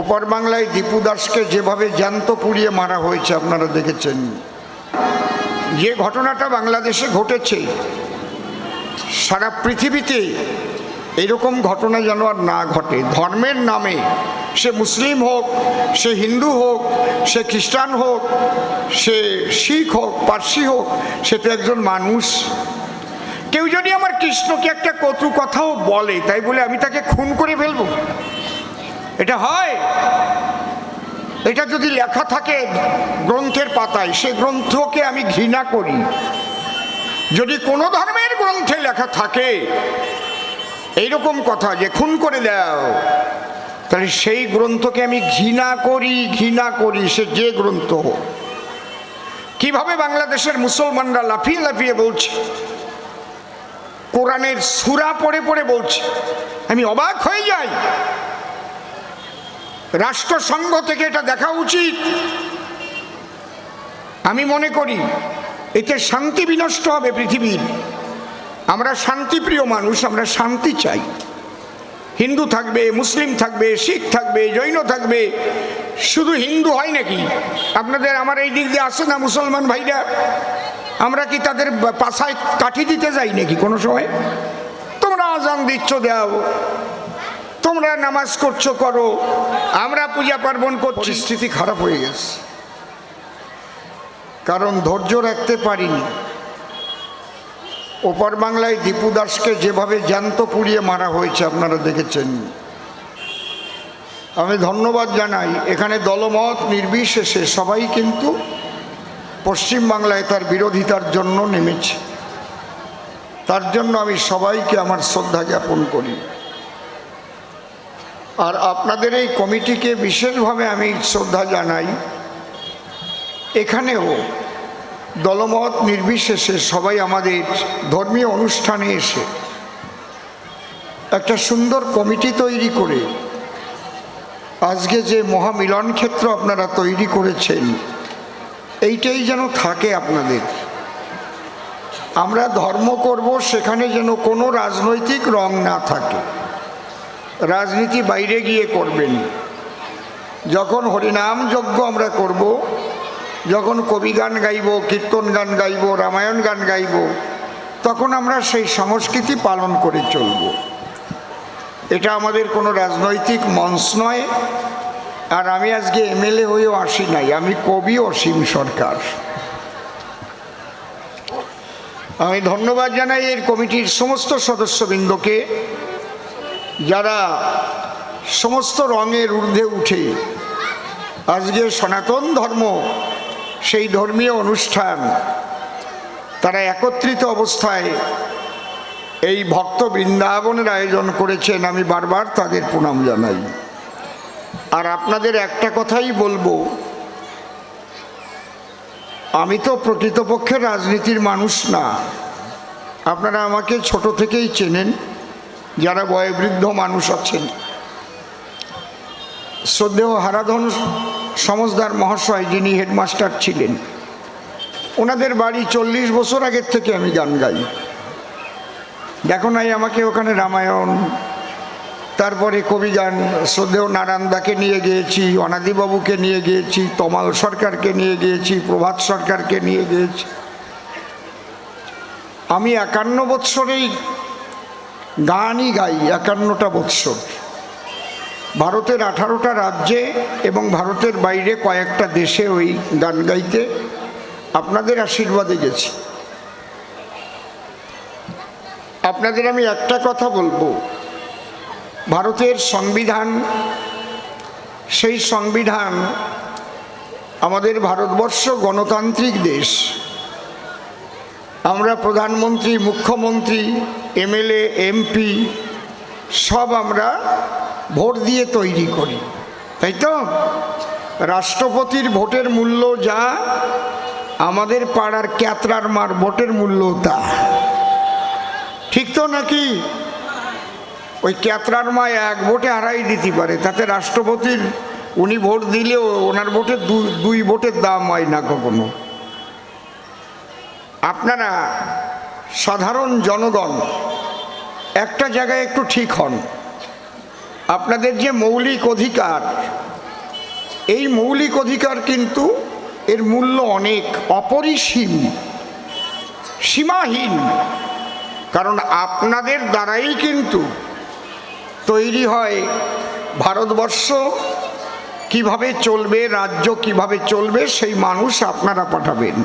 ওপর বাংলায় দীপু দাসকে যেভাবে জ্যান্ত পুড়িয়ে মারা হয়েছে আপনারা দেখেছেন। যে ঘটনাটা বাংলাদেশে ঘটেছে, সারা পৃথিবীতে এরকম ঘটনা যেন আর না ঘটে। ধর্মের নামে সে মুসলিম হোক, সে হিন্দু হোক, সে খ্রিস্টান হোক, সে শিখ হোক, পার্সি হোক, সে তো একজন মানুষ। কেউ যদি আমার কৃষ্ণকে একটা কটু কথাও বলে, তাই বলে আমি তাকে খুন করে ফেলব? এটা হয়। এটা যদি লেখা থাকে গ্রন্থের পাতায়, সে গ্রন্থকে আমি ঘৃণা করি। যদি কোনো ধর্মের গ্রন্থে লেখা থাকে এইরকম কথা যে, খুন করে দাও। তাহলে সেই গ্রন্থকে আমি ঘৃণা করি ঘৃণা করি, সে যে গ্রন্থ কীভাবে বাংলাদেশের মুসলমানরা লাফিয়ে লাফিয়ে বলছে? কোরআনের সুরা পড়ে পড়ে বলছে। আমি অবাক হয়ে যাই। রাষ্ট্রসংঘ থেকে এটা দেখা উচিত। আমি মনে করি, এতে শান্তি বিনষ্ট হবে পৃথিবীর। আমরা শান্তিপ্রিয় মানুষ, আমরা শান্তি চাই। হিন্দু থাকবে, মুসলিম থাকবে, শিখ থাকবে, জৈন থাকবে, শুধু হিন্দু হয় নাকি? আপনাদের আমার এই দিক দিয়ে আসে না মুসলমান ভাইরা? আমরা কি তাদের পাশায় কাঠি দিতে যাই নাকি কোনো সময়? তোমরা আজান দিচ্ছ দাও তোমরা নামাজ করছ, করো। আমরা পূজা পার্বণ করছি। স্থিতি খারাপ হয়ে গেছে। কারণ ধৈর্য রাখতে পারিনি। ওপর বাংলায় দীপু দাসকে যেভাবে জ্যান্ত পুড়িয়ে মারা হয়েছে, আপনারা দেখেছেন। আমি ধন্যবাদ জানাই। এখানে দলমত নির্বিশেষে সবাই কিন্তু পশ্চিম বাংলায় তার বিরোধিতার জন্য নেমেছে। তার জন্য আমি সবাইকে আমার শ্রদ্ধা জ্ঞাপন করি। আর আপনাদের এই কমিটিকে বিশেষভাবে আমি শ্রদ্ধা জানাই। এখানেও দলমত নির্বিশেষে সবাই আমাদের ধর্মীয় অনুষ্ঠানে এসে একটা সুন্দর কমিটি তৈরি করে, আজকে যে মহামিলন ক্ষেত্র আপনারা তৈরি করেছেন, এইটাই যেন থাকে আপনাদের। আমরা ধর্ম করব, সেখানে যেন কোনো রাজনৈতিক রং না থাকে। রাজনীতি বাইরে গিয়ে করবেন। যখন হরিনাম যজ্ঞ আমরা করব, যখন কবি গান গাইব, কীর্তন গান গাইব, রামায়ণ গান গাইব, তখন আমরা সেই সংস্কৃতি পালন করে চলব। এটা আমাদের কোনো রাজনৈতিক মঞ্চ নয়, আর আমি আজকে এমএলএ হয়েও আসি নাই, আমি কবি অসীম সরকার। আমি ধন্যবাদ জানাই এর কমিটির সমস্ত সদস্যবৃন্দকে। যারা সমস্ত রঙের ঊর্ধ্বে উঠে আজকে সনাতন ধর্ম, সেই ধর্মীয় অনুষ্ঠান, তারা একত্রিত অবস্থায় এই ভক্ত বৃন্দাবনের আয়োজন করেছেন, আমি বারবার তাদের প্রণাম জানাই। আর আপনাদের একটা কথাই বলব, আমি তো প্রকৃতপক্ষে রাজনীতির মানুষ না। আপনারা আমাকে ছোট থেকেই চেনেন। যারা বয়োবৃদ্ধ মানুষ আছেন। শ্রদ্ধেয় হারাধন সমজদার মহাশয় যিনি হেডমাস্টার ছিলেন, ওনাদের বাড়ি চল্লিশ বছর আগের থেকে আমি গান গাই। দেখো নাই আমাকে ওখানে রামায়ণ, তারপরে কবি গান, শ্রদ্ধেয় নারায়ণদাকে নিয়ে গিয়েছি, অনাদিবাবুকে নিয়ে গিয়েছি, তমাল সরকারকে নিয়ে গিয়েছি, প্রভাত সরকারকে নিয়ে গিয়েছি। আমি একান্ন বৎসরেই গানই গাই, একান্নটা বৎসর। ভারতের আঠারোটা রাজ্যে এবং ভারতের বাইরে কয়েকটা দেশে ওই গান গাইতে আপনাদের আশীর্বাদে গেছি। আপনাদের আমি একটা কথা বলব। ভারতের সংবিধান, সেই সংবিধান আমাদের ভারতবর্ষ গণতান্ত্রিক দেশ। আমরা প্রধানমন্ত্রী, মুখ্যমন্ত্রী এমএলএ, এমপি, সব আমরা ভোট দিয়ে তৈরি করি, তাই তো? রাষ্ট্রপতির ভোটের মূল্য যা, আমাদের পাড়ার ক্যাতরার মার ভোটের মূল্য তা। ঠিক তো নাকি? ওই ক্যাতরার মা এক ভোটে হারাই দিতে পারে, তাতে রাষ্ট্রপতির উনি ভোট দিলেও ওনার ভোটে দুই ভোটের দাম হয় না কখনো। আপনারা সাধারণ জনগণ, একটা জায়গায় একটু ঠিক হন। আপনাদের যে মৌলিক অধিকার, এই মৌলিক অধিকার কিন্তু এর মূল্য অনেক অপরিসীম, সীমাহীন। কারণ আপনাদের দ্বারাই কিন্তু তৈরি হয় ভারতবর্ষ, কীভাবে চলবে, রাজ্য কীভাবে চলবে, সেই মানুষ আপনারা পাঠাবেন।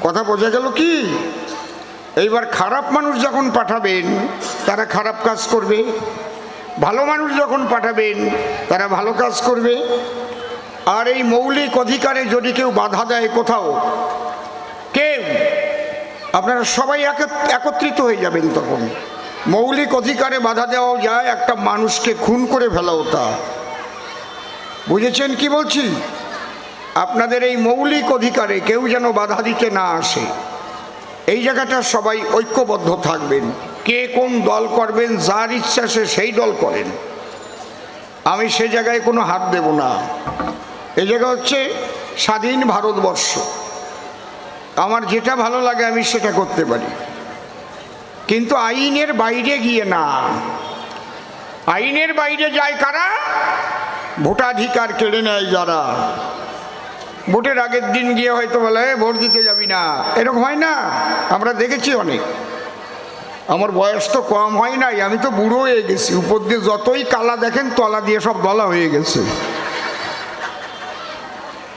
কথা বোঝা গেল কি? এইবার খারাপ মানুষ যখন পাঠাবেন, তারা খারাপ কাজ করবে। ভালো মানুষ যখন পাঠাবেন, তারা ভালো কাজ করবে। আর এই মৌলিক অধিকারে যদি কেউ বাধা দেয় কোথাও, কেউ, আপনারা সবাই এক- একত্রিত হয়ে যাবেন তখন। মৌলিক অধিকারে বাধা দেওয়াও যায়, একটা মানুষকে খুন করে ফেলাও তা। বুঝেছেন কি বলছি? আপনাদের এই মৌলিক অধিকারে কেউ যেন বাধা দিতে না আসে। এই জায়গাটা সবাই ঐক্যবদ্ধ থাকবেন। কে কোন দল করবেন, যার ইচ্ছা সে সেই দল করেন। আমি সে জায়গায় কোনো হাত দেব না। এই জায়গা হচ্ছে স্বাধীন ভারতবর্ষ। আমার যেটা ভালো লাগে আমি সেটা করতে পারি। কিন্তু আইনের বাইরে গিয়ে না। আইনের বাইরে যায় কারা? ভোটাধিকার কেড়ে নেয় যারা। ভোটের আগের দিন গিয়ে হয়তো বলে "এ, ভোট দিতে যাবি না। এরকম হয় না। আমরা দেখেছি অনেক। আমার বয়স তো কম হয় নাই আমি তো বুড়ো হয়ে গেছি। উপর দিয়ে যতই কালা দেখেন তলা দিয়ে সব দলা হয়ে গেছে।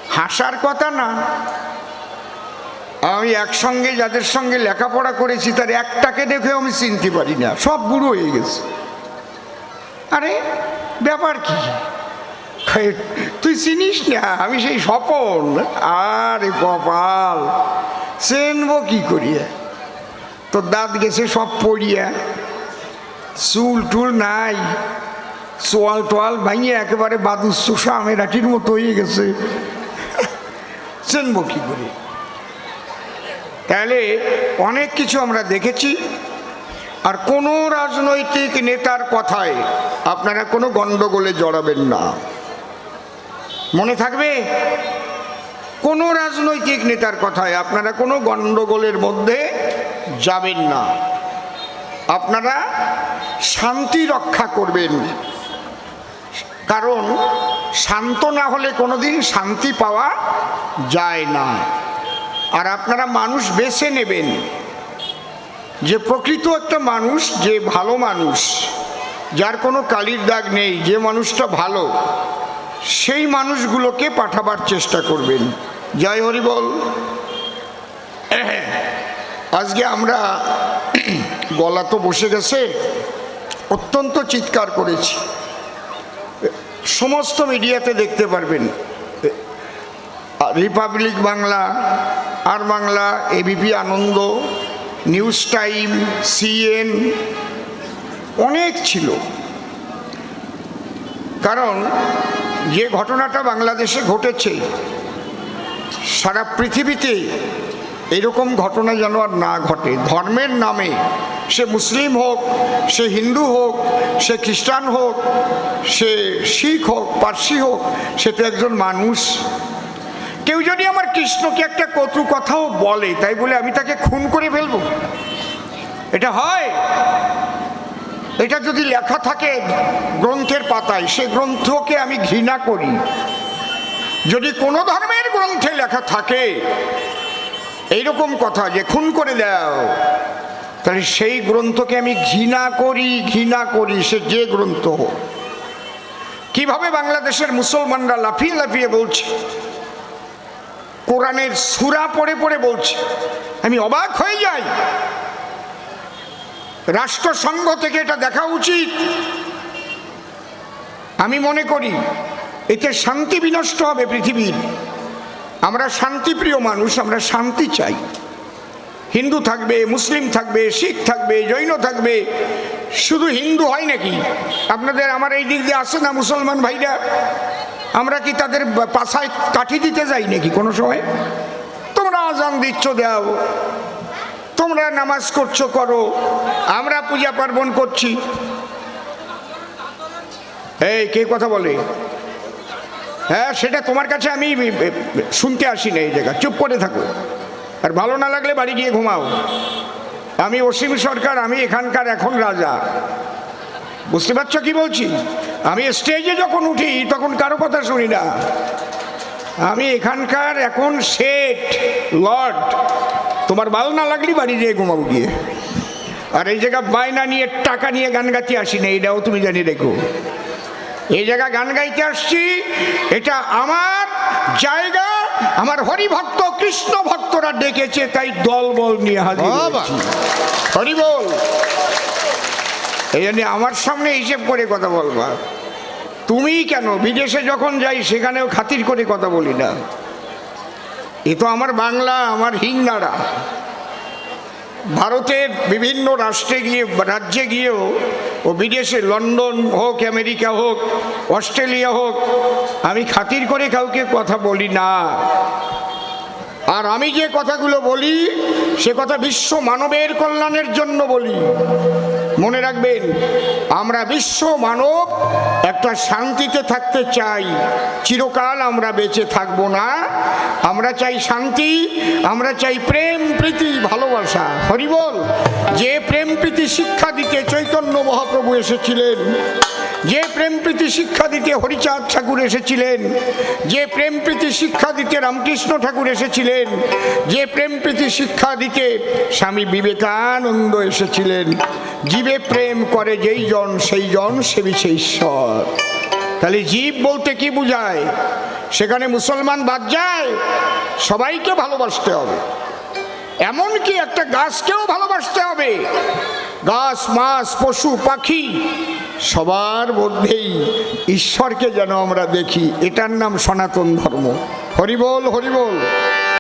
হাসার কথা না। আমি একসঙ্গে যাদের সঙ্গে লেখাপড়া করেছি তার একটাকে দেখেও আমি চিনতে পারি না। সব বুড়ো হয়ে গেছে। আরে ব্যাপার কি? তুই চিনিস না? আমি সেই স্বপন। আরে কপাল চেনবো কি করিয়া? তোর দাঁত গেছে সব পড়িয়া। চুল টুল নাই। চোয়াল টোয়াল ভাঙিয়ে একেবারে বাদুর চোষা আমের আটির মতো হয়ে গেছে। চেনবো কি করে তাহলে অনেক কিছু আমরা দেখেছি। আর কোনো রাজনৈতিক নেতার কথায় আপনারা কোনো গণ্ডগোলে জড়াবেন না। মনে থাকবে? কোনো রাজনৈতিক নেতার কথায় আপনারা কোনো গণ্ডগোলের মধ্যে যাবেন না। আপনারা শান্তি রক্ষা করবেন। কারণ শান্ত না হলে কোনোদিন শান্তি পাওয়া যায় না। আর আপনারা মানুষ বেছে নেবেন। যে প্রকৃত একটা মানুষ, যে ভালো মানুষ, যার কোনো কালির দাগ নেই, যে মানুষটা ভালো সেই মানুষগুলোকে পাঠাবার চেষ্টা করবেন। জয় হরি বল। আজকে আমরা গলা তো বসে গেছে, অত্যন্ত চিৎকার করেছি। সমস্ত মিডিয়াতে দেখতে পারবেন। Republic Bangla, R Bangla, ABP Ananda, News Time, CN, অনেক ছিল। কারণ যে ঘটনাটা বাংলাদেশে ঘটেছে, সারা পৃথিবীতে এরকম ঘটনা যেন আর না ঘটে। ধর্মের নামে সে মুসলিম হোক, সে হিন্দু হোক, সে খ্রিস্টান হোক, সে শিখ হোক, পার্সি হোক, সে তো একজন মানুষ। কেউ যদি আমার কৃষ্ণকে একটা কটু কথাও বলে, তাই বলে আমি তাকে খুন করে ফেলব? এটা হয়? এটা যদি লেখা থাকে গ্রন্থের পাতায়, সে গ্রন্থকে আমি ঘৃণা করি। যদি কোনো ধর্মের গ্রন্থে লেখা থাকে এইরকম কথা যে, খুন করে দাও। তাহলে সেই গ্রন্থকে আমি ঘৃণা করি ঘৃণা করি, সে যে গ্রন্থ কীভাবে বাংলাদেশের মুসলমানরা লাফিয়ে লাফিয়ে বলছে? কোরআনের সুরা পড়ে পড়ে বলছে। আমি অবাক হয়ে যাই। রাষ্ট্রসংঘ থেকে এটা দেখা উচিত। আমি মনে করি, এতে শান্তি বিনষ্ট হবে পৃথিবীর। আমরা শান্তিপ্রিয় মানুষ, আমরা শান্তি চাই। হিন্দু থাকবে, মুসলিম থাকবে, শিখ থাকবে, জৈন থাকবে, শুধু হিন্দু হয় নাকি? আপনাদের আমার এই দিক দিয়ে আসে না মুসলমান ভাইরা? আমরা কি তাদের পাশায় কাঠি দিতে যাই নাকি কোনো সময়? তোমরা আজান দিচ্ছ, দাও। তোমরা নামাজ করছ, করো। আমরা পূজা পার্বণ করছি। এই, কে কথা বলে? হ্যাঁ সেটা তোমার কাছে আমি শুনতে আসি না এই জায়গা চুপ করে থাকো। আর ভালো না লাগলে বাড়ি গিয়ে ঘুমাও। আমি অসীম সরকার, আমি এখানকার এখন রাজা। বুঝতে পারছ কি বলছি? আমি স্টেজে যখন উঠি, তখন কারও কথা শুনি না। আমি এখানকার এখন শেঠ লর্ড তোমার ভালো না লাগলে বাড়ি যেয়ে ঘুমাবো গিয়ে। আর এই জায়গা বায়না নিয়ে টাকা নিয়ে গান গাইতে আসি না এটাও তুমি জানি রেখো। এই জায়গা গান গাইতে আসছি এটা আমার জায়গা আমার হরিভক্ত কৃষ্ণ ভক্তরা ডেকেছে তাই দল বল নিয়ে হাজির বাবা। হরি বল। এই জন্য আমার সামনে হিসেব করে কথা বলবা। তুমি কেন? বিদেশে যখন যাই সেখানেও খাতির করে কথা বলি না। এ তো আমার বাংলা, আমার হিংনাড়া ভারতের বিভিন্ন রাষ্ট্রে গিয়ে, রাজ্যে গিয়েও, ও বিদেশে, লন্ডন হোক, আমেরিকা হোক, অস্ট্রেলিয়া হোক, আমি খাতির করে কাউকে কথা বলি না। আর আমি যে কথাগুলো বলি, সে কথা বিশ্ব মানবের কল্যাণের জন্য বলি। মনে রাখবেন, আমরা বিশ্ব মানব একটা শান্তিতে থাকতে চাই। চিরকাল আমরা বেঁচে থাকব না। আমরা চাই শান্তি, আমরা চাই প্রেম প্রীতি, ভালোবাসা। হরিবল যে প্রেম প্রীতি শিক্ষা দিতে চৈতন্য মহাপ্রভু এসেছিলেন, যে প্রেম প্রীতি শিক্ষা দিতে হরিচাঁদ ঠাকুর এসেছিলেন, যে প্রেম প্রীতি শিক্ষা দিতে রামকৃষ্ণ ঠাকুর এসেছিলেন, যে প্রেম প্রীতি শিক্ষা দিতে স্বামী বিবেকানন্দ এসেছিলেন। জীবে প্রেম করে যেই জন, সেই জন সেবিছে ঈশ্বর। তাহলে জীব বলতে কি বোঝায়? সেখানে মুসলমান বাদ যায়, সবাইকে ভালোবাসতে হবে। এমনকি একটা গাছকেও ভালোবাসতে হবে। গাছ, মাছ, পশু, পাখি, সবার মধ্যেই ঈশ্বরকে যেন আমরা দেখি। এটার নাম সনাতন ধর্ম। হরিবল হরিবল।